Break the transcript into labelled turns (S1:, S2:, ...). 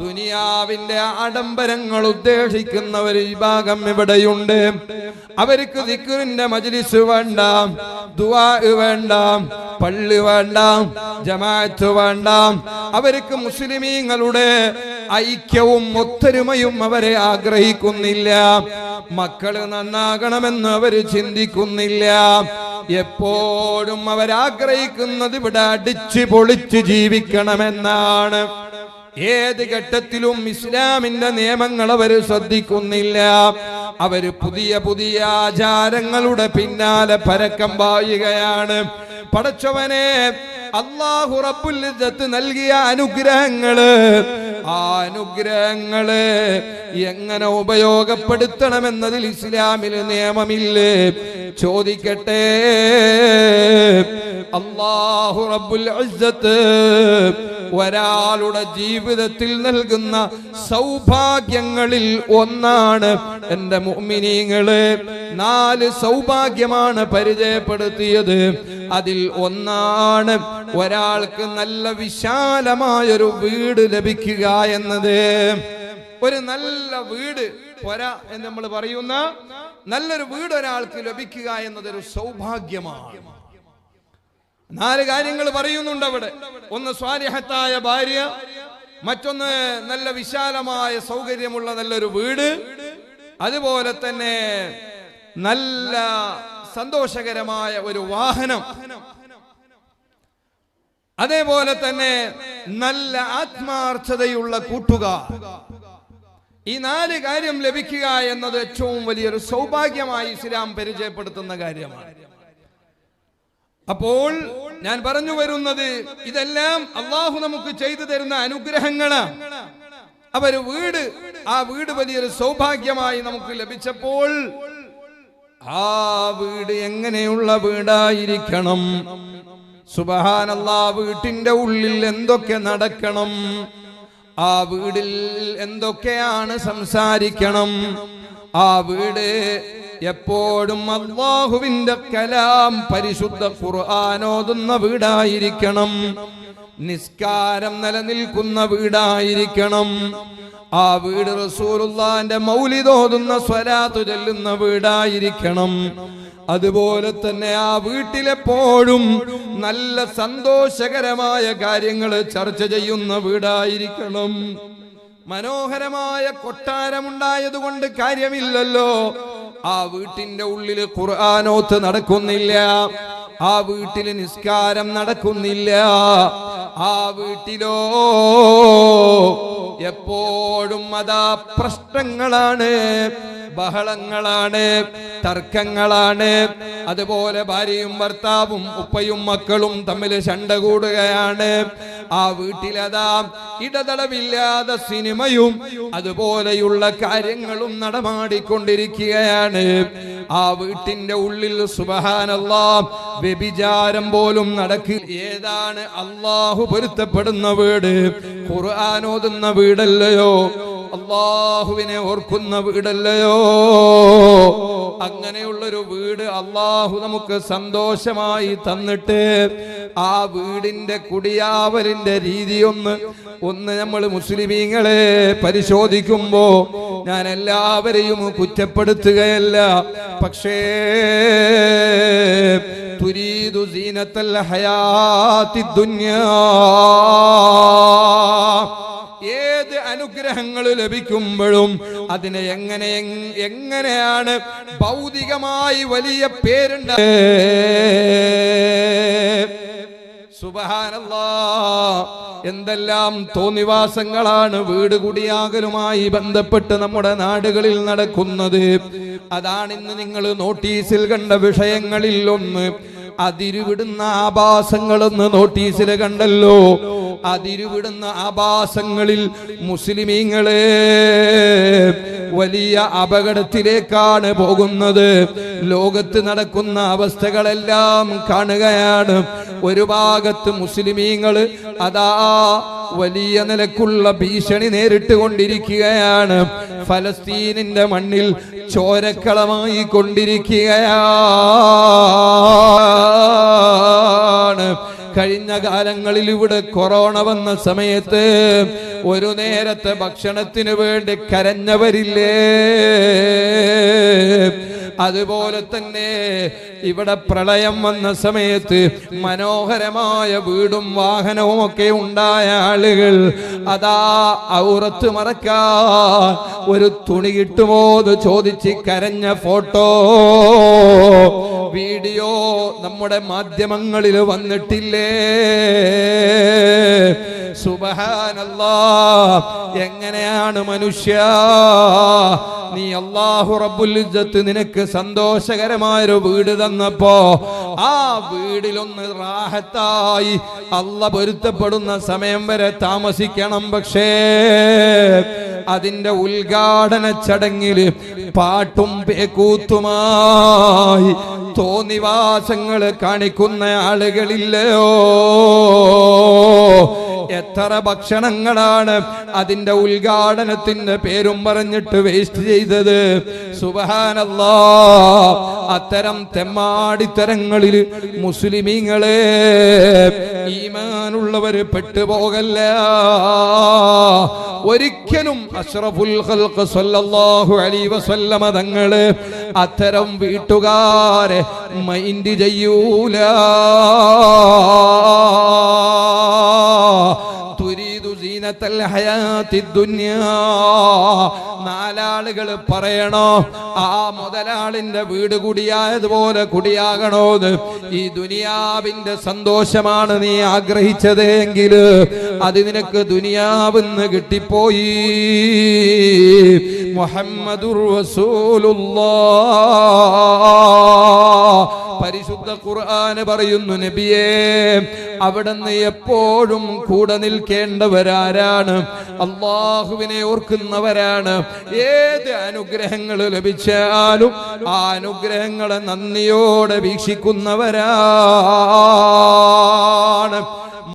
S1: ദുനിയാവിന്റെ ആഡംബരങ്ങൾ ഉദ്ദേശിക്കുന്ന ഒരു വിഭാഗം ഇവിടെയുണ്ട്. അവർക്ക് ദിക്കുറിന്റെ മജ്ലിസ് വേണ്ട ദുവാ വേണ്ട പള്ളി വേണ്ട ജമാഅത്ത് വേണ്ട. അവർക്ക് മുസ്ലിമീങ്ങളുടെ ഐക്യവും ഒത്തൊരുമയും അവരെ ആഗ്രഹിക്കുന്നില്ല. മക്കൾ നന്നാകണമെന്ന് അവർ ചിന്തിക്കുന്നില്ല. എപ്പോഴും അവരാഗ്രഹിക്കുന്നത് ഇവിടെ അടിച്ചു പൊളിച്ച് ജീവിക്കണമെന്നാണ്. ഏത് ഘട്ടത്തിലും ഇസ്ലാമിന്റെ നിയമങ്ങൾ അവർ ശ്രദ്ധിക്കുന്നില്ല. അവർ പുതിയ പുതിയ ആചാരങ്ങളുടെ പിന്നാലെ പരക്കം പായുകയാണ്. പടച്ചവനെ അള്ളാഹു റബ്ബുൽ ഇസ്സത്ത് നൽകിയ അനുഗ്രഹങ്ങൾ ആ അനുഗ്രഹങ്ങൾ എങ്ങനെ ഉപയോഗപ്പെടുത്തണമെന്നതിൽ ഇസ്ലാമിൽ നിയമമില്ലേ? ചോദിക്കട്ടെ? അള്ളാഹു റബ്ബുൽ ഇസ്സത്ത് ഒരാളുടെ ജീവിതത്തിൽ നൽകുന്ന സൗഭാഗ്യങ്ങളിൽ ഒന്നാണ് എന്റെ മുഅ്മിനീങ്ങളെ. നാല് സൗഭാഗ്യമാണ് പരിചയപ്പെടുത്തിയത്. അതിൽ ഒന്നാണ് ഒരാൾക്ക് നല്ല വിശാലമായൊരു വീട് ലഭിക്കുക എന്നത്. ഒരു നല്ല വീട് പോരാ എന്ന് നമ്മൾ പറയുന്ന നല്ലൊരു വീട് ഒരാൾക്ക് ലഭിക്കുക എന്നതൊരു സൗഭാഗ്യമാണ്. നാല് കാര്യങ്ങൾ പറയുന്നുണ്ട് അവിടെ. ഒന്ന് സ്വാലിഹത്തായ ഭാര്യ മറ്റൊന്ന് നല്ല വിശാലമായ സൗകര്യമുള്ള നല്ലൊരു വീട്. അതുപോലെ തന്നെ നല്ല സന്തോഷകരമായ ഒരു വാഹനം. അതേപോലെ തന്നെ നല്ല ആത്മാർത്ഥതയുള്ള കൂട്ടുകാർ. ഈ നാല് കാര്യം ലഭിക്കുക എന്നത് ഏറ്റവും വലിയൊരു സൗഭാഗ്യമായി ഇസ്ലാം പരിചയപ്പെടുത്തുന്ന കാര്യമാണ്. അപ്പോൾ ഞാൻ പറഞ്ഞു വരുന്നത് ഇതെല്ലാം അള്ളാഹു നമുക്ക് ചെയ്തു തരുന്ന അനുഗ്രഹങ്ങളാണ് അവർ വീട് ആ വീട് വലിയൊരു സൗഭാഗ്യമായി നമുക്ക് ലഭിച്ചപ്പോൾ ആ വീട് എങ്ങനെയുള്ള വീടായിരിക്കണം? സുബഹാനല്ലാ വീട്ടിന്റെ ഉള്ളിൽ എന്തൊക്കെ നടക്കണം? ആ വീടിൽ എന്തൊക്കെയാണ് സംസാരിക്കണം? ആ വീട് എപ്പോഴും അള്ളാഹുവിന്റെ കലാം പരിശുദ്ധ ഖുർആാനോതുന്ന വീടായിരിക്കണം. നിസ്കാരം നിലനിൽക്കുന്ന വീടായിരിക്കണം. ആ വീട് റസൂലുള്ളാന്റെ മൗലിതോതുന്ന സ്വലാത്തു ചെല്ലുന്ന വീടായിരിക്കണം. അതുപോലെ തന്നെ ആ വീട്ടിലെപ്പോഴും നല്ല സന്തോഷകരമായ കാര്യങ്ങൾ ചർച്ച ചെയ്യുന്ന വീടായിരിക്കണം. മനോഹരമായ കൊട്ടാരമുണ്ടായതുകൊണ്ട് കാര്യമില്ലല്ലോ. ആ വീട്ടിന്റെ ഉള്ളിൽ ഖുർആാനോത്ത് നടക്കുന്നില്ല. ആ വീട്ടിൽ നിസ്കാരം നടക്കുന്നില്ല. ആ വീട്ടിലോ എപ്പോഴും അതാ പ്രശ്നങ്ങളാണ് ബഹളങ്ങളാണ്. തർക്കങ്ങളാണ്. അതുപോലെ ഭാര്യയും ഭർത്താവും ഉപ്പയും മക്കളും തമ്മിൽ ചണ്ട കൂടുകയാണ്. ആ വീട്ടിലതാ ഇടതടവില്ലാതെ സിനിമയും അതുപോലെയുള്ള കാര്യങ്ങളും നടമാടിക്കൊണ്ടിരിക്കുകയാണ്. ആ വീട്ടിന്റെ ഉള്ളിൽ സുബഹാനല്ലാ വ്യഭിചാരം പോലും നടക്കുക ഏതാണ് അള്ളാഹു പൊരുത്തപ്പെടുന്ന വീട്? ഖുർആാനോതുന്ന വീടല്ലയോ? അള്ളാഹുവിനെ ഓർക്കുന്ന വീടല്ലയോ? അങ്ങനെയുള്ളൊരു വീട് അള്ളാഹു നമുക്ക് സന്തോഷമായി തന്നിട്ട് ആ വീടിന്റെ കുടിയാവലിന്റെ രീതി ഒന്ന് നമ്മൾ മുസ്ലിമീങ്ങളെ പരിശോധിക്കുമ്പോ ഞാൻ എല്ലാവരെയും കുറ്റപ്പെടുത്തുകയല്ല. പക്ഷേ തുരീദു സീനത്തൽ ഹയാത്തി ദുന്യാ. ഏത് അനുഗ്രഹങ്ങൾ ലഭിക്കുമ്പോഴും അതിനെ എങ്ങനെ എങ്ങനെയാണ് ഭൗതികമായി വലിയ പേരുണ്ട് സുബഹാനല്ലാ. എന്തെല്ലാം തോന്നിവാസങ്ങളാണ് വീട് കുടിയാകലുമായി ബന്ധപ്പെട്ട് നമ്മുടെ നാടുകളിൽ നടക്കുന്നത്. അതാണ് ഇന്ന് നിങ്ങൾ നോട്ടീസിൽ കണ്ട വിഷയങ്ങളിൽ ഒന്ന്. അതിരുവിടുന്ന ആഭാസങ്ങളെന്ന് നോട്ടീസിൽ കണ്ടല്ലോ. അതിരുവിടുന്ന ആഭാസങ്ങളിൽ മുസ്ലിമീങ്ങളെ വലിയ അപകടത്തിലേക്കാണ് പോകുന്നത്. ലോകത്ത് നടക്കുന്ന അവസ്ഥകളെല്ലാം കാണുകയാണ്. ഒരു ഭാഗത്ത് മുസ്ലിമീങ്ങൾ അതാ വലിയ നിലക്കുള്ള ഭീഷണി നേരിട്ട് കൊണ്ടിരിക്കുകയാണ് ഫലസ്തീനിന്റെ മണ്ണിൽ ചോരക്കളമായി കൊണ്ടിരിക്കുകയാണ്. കഴിഞ്ഞ കാലങ്ങളിൽ ഇവിടെ കൊറോണ വന്ന സമയത്ത് ഒരു നേരത്തെ ഭക്ഷണത്തിന് വേണ്ടി കരഞ്ഞവരില്ലേ? അതുപോലെ തന്നെ ഇവിടെ പ്രളയം വന്ന സമയത്ത് മനോഹരമായ വീടും വാഹനവും ഒക്കെ ഉണ്ടായ ആളുകൾ അതാ ഔറത്ത് മറക്കാൻ ഒരു തുണി കിട്ടുമോ എന്ന് ചോദിച്ച് കരഞ്ഞ ഫോട്ടോ. വീഡിയോ നമ്മുടെ മാധ്യമങ്ങളിൽ വന്നിട്ടില്ലേ? സുബഹാനല്ലാ എങ്ങനെയാണ് മനുഷ്യ? നീ അള്ളാഹു റബ്ബുൽ നിനക്ക് സന്തോഷകരമായൊരു വീട് തന്നപ്പോ ആ വീടിലൊന്ന് റാഹത്തായി അല്ല പൊരുത്തപ്പെടുന്ന സമയം വരെ താമസിക്കണം. പക്ഷേ അതിന്റെ ഉദ്ഘാടന ചടങ്ങിൽ പാട്ടും പേക്കൂത്തുമായി തോന്നിവാസങ്ങൾ കാണിക്കുന്ന ആളുകളില്ലയോ? എത്ര ഭക്ഷണങ്ങളാണ് അതിന്റെ ഉദ്ഘാടനത്തിന്റെ പേരും പറഞ്ഞിട്ട് വേസ്റ്റ് ചെയ്തത്? സുബഹാനല്ലാ. അത്തരം തെമ്മാടിത്തരങ്ങളിൽ മുസ്ലിമീങ്ങളെ ഈമാനുള്ളവര് പെട്ടുപോകല്ല. ഒരിക്കലും അഷ്റഫുൽ ഖൽഖ് സല്ലല്ലാഹു അലൈഹി വസല്ലമ തങ്ങൾ അത്തരം വീട്ടുകാരെ മൈൻഡ് ചെയ്യൂല. നാലാളുകൾ പറയണോ ആ മുതലാളിന്റെ വീട് കുടിയായതുപോലെ കുടിയാകണോന്ന് ഈ ദുനിയാവിന്റെ സന്തോഷമാണ് നീ ആഗ്രഹിച്ചതെങ്കിൽ അത് നിനക്ക് ദുനിയാവിന്ന് കിട്ടിപ്പോയി. മുഹമ്മദുർ പരിശുദ്ധ ഖുർആന് പറയുന്നു നബിയേ അവിടുന്ന് എപ്പോഴും കൂടെ നിൽക്കേണ്ടവരാരാണ്? അള്ളാഹുവിനെ ഓർക്കുന്നവരാണ്. ഏത് അനുഗ്രഹങ്ങൾ ലഭിച്ചാലും ആ അനുഗ്രഹങ്ങളെ നന്ദിയോടെ വീക്ഷിക്കുന്നവരാണ്.